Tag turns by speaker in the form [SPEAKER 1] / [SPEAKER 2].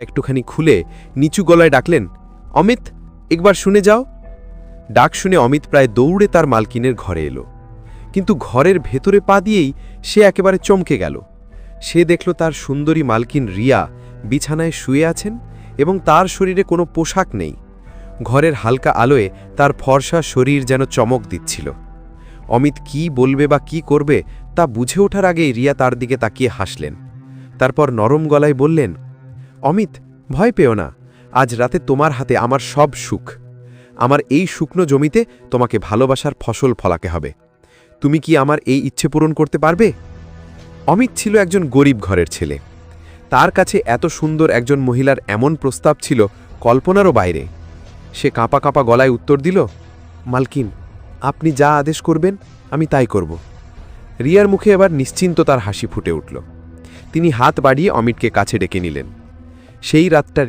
[SPEAKER 1] একটুখানি খুলে নিচু গলায় ডাকলেন, অমিত, একবার শুনে যাও। ডাক শুনে অমিত প্রায় দৌড়ে তার মালকিনের ঘরে এলো। কিন্তু ঘরের ভেতরে পা দিয়েই সে একেবারে চমকে গেল। সে দেখল তার সুন্দরী মালকিন রিয়া বিছানায় শুয়ে আছেন এবং তার শরীরে কোনো পোশাক নেই। ঘরের হালকা আলোয় তার ফর্সা শরীর যেন চমক দিচ্ছিল। অমিত কি বলবে বা কি করবে তা বুঝে ওঠার আগেই রিয়া তার দিকে তাকিয়ে হাসলেন। তারপর নরম গলায় বললেন অমিত, ভয় পেও না। আজ রাতে তোমার হাতে আমার সব সুখ। আমার এই শুকনো জমিতে তোমাকে ভালোবাসার ফসল ফলাকে হবে। তুমি কি আমার এই ইচ্ছে পূরণ করতে পারবে? অমিত ছিল একজন গরিব ঘরের ছেলে। তার কাছে এত সুন্দর একজন মহিলার এমন প্রস্তাব ছিল কল্পনারও বাইরে। সে কাঁপা কাঁপা গলায় উত্তর দিল, মালকিন, আপনি যা আদেশ করবেন, আমি তাই করব। রিয়ার মুখে এবার নিশ্চিন্ত তার হাসি ফুটে উঠল। তিনি হাত বাড়িয়ে অমিতকে কাছে ডেকে নিলেন। সেই রাতটা